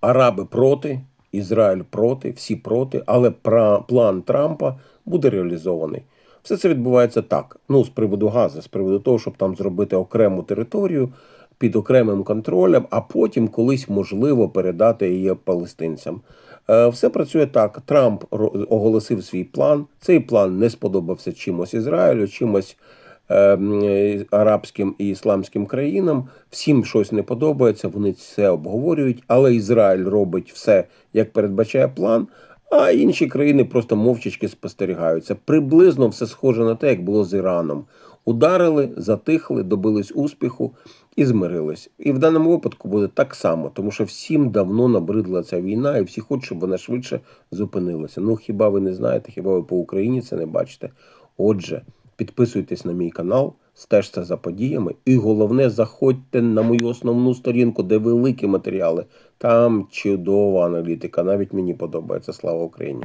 Араби проти, Ізраїль проти, всі проти, але план Трампа буде реалізований. Все це відбувається так. Ну, з приводу газу, з приводу того, щоб там зробити окрему територію під окремим контролем, а потім колись можливо передати її палестинцям. Е, Все працює так. Трамп оголосив свій план. Цей план не сподобався чимось Ізраїлю, чимось арабським і ісламським країнам. Всім щось не подобається, вони це обговорюють, але Ізраїль робить все, як передбачає план. А інші країни просто мовчачки спостерігаються. Приблизно все схоже на те, як було з Іраном. Ударили, затихли, добились успіху і змирились. І в даному випадку буде так само, тому що всім давно набридла ця війна, і всі хочуть, щоб вона швидше зупинилася. Ну хіба ви не знаєте, хіба ви по Україні це не бачите? Отже, підписуйтесь на мій канал, стежте за подіями, і головне, заходьте на мою основну сторінку, де великі матеріали. Там чудова аналітика. Навіть мені подобається. Слава Україні!